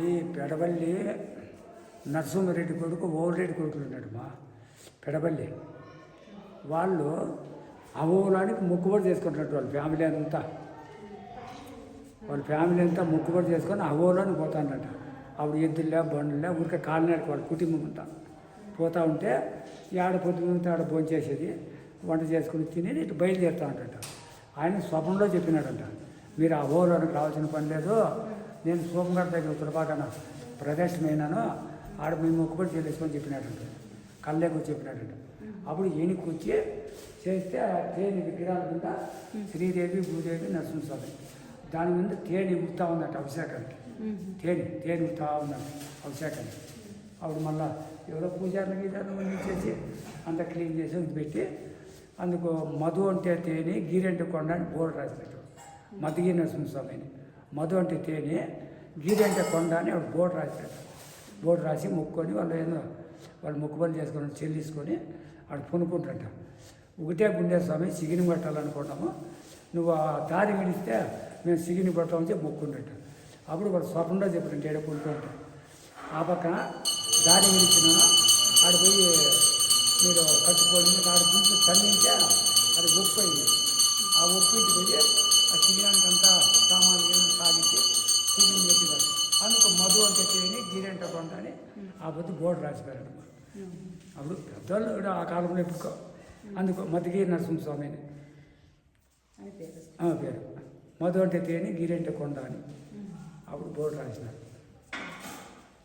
ఈ పెడబల్లి నరసింహారెడ్డి కొడుకు ఓవరెడ్డి కొడుకులు ఉన్నాడు మా పెడబల్లి వాళ్ళు అవోలానికి మొక్కుబడి చేసుకుంటున్నట్టు వాళ్ళ ఫ్యామిలీ అంతా. వాళ్ళ ఫ్యామిలీ అంతా మొక్కుబడి చేసుకొని అవోలోని పోతానట ఆవిడ ఎద్దులే బండ్లే ఊరికే కాలినాడికి వాళ్ళ కుటుంబం అంతా. పోతా ఉంటే ఆడ పొద్దున్న ఆడ భోంచేసేది వంట చేసుకుని తినేది ఇటు బయలుదేరుతా ఉంటాడు ఆయన స్వప్నంలో చెప్పినాడంట మీరు ఆ ఓలోనికి రావాల్సిన పని లేదు నేను సోమగారి దగ్గర తులపాకన అయినాను ఆడ మీ మొక్కుబడి చేసేసుకొని చెప్పినాడంట. కళ్ళేకి చెప్పినాడంట. అప్పుడు ఈయనకి వచ్చి చేస్తే ఆ తేనె విగ్రహాల కింద శ్రీదేవి భూదేవి నరసింహస్వామి. దాని మీద తేనె ఉత్తా ఉందట అభిషేకానికి. తేనె తేనె ఉత్తా ఉందంట అభిషేకానికి. అప్పుడు మళ్ళా ఎవరో పూజారులు గీజారులు చేసి అంత క్లీన్ చేసి పెట్టి అందుకు మధు అంటే తేనె గీరెంటి కొండ అని బోర్డు రాసినట్టు మధుగిరి నరసింహస్వామి అని మధు అంటే తేనె గీరెంటి కొండ అని వాడు బోర్డు రాశాడు బోర్డు రాసి మొక్కుకొని వాళ్ళు ఏదో వాళ్ళు మొక్కుబడి చేసుకొని చెల్లించుకొని వాడు పునుకుంటుంట. ఒకటే గుండె స్వామి సిగిని పట్టాలనుకున్నాము నువ్వు ఆ దారి విడిస్తే మేము సిగిని పట్టామని చెప్పి మొక్కుంటుంట. అప్పుడు వాడు స్వప్నంలో చెప్పినట్టు ఏడుకుంటుంటే ఆ పక్కన దారి విడిచినాను ఆడ పోయి మీరు కట్టుకొని ఆడ గుంపు తన్నింటే అది ఉప్పు అయింది ఆ ఉప్పు ఇంటికి పోయి ఆ చిగినానికి అంతా సామాన్లు సాగించి చిగిని చెప్పినారు అందుకు మధు అంటే చేయని గిరంట కొండ అని ఆ పొద్దు బోర్డు రాసిపోయారు అప్పుడు పెద్దవాళ్ళు కూడా ఆ కాలంలో ఎప్పుడుకో అందుకు మధుగిరి నరసింహస్వామి అని. అని పేరు. మధు అంటే తేని గిరంట కొండ అని. అప్పుడు బోర్డు రాసినారు.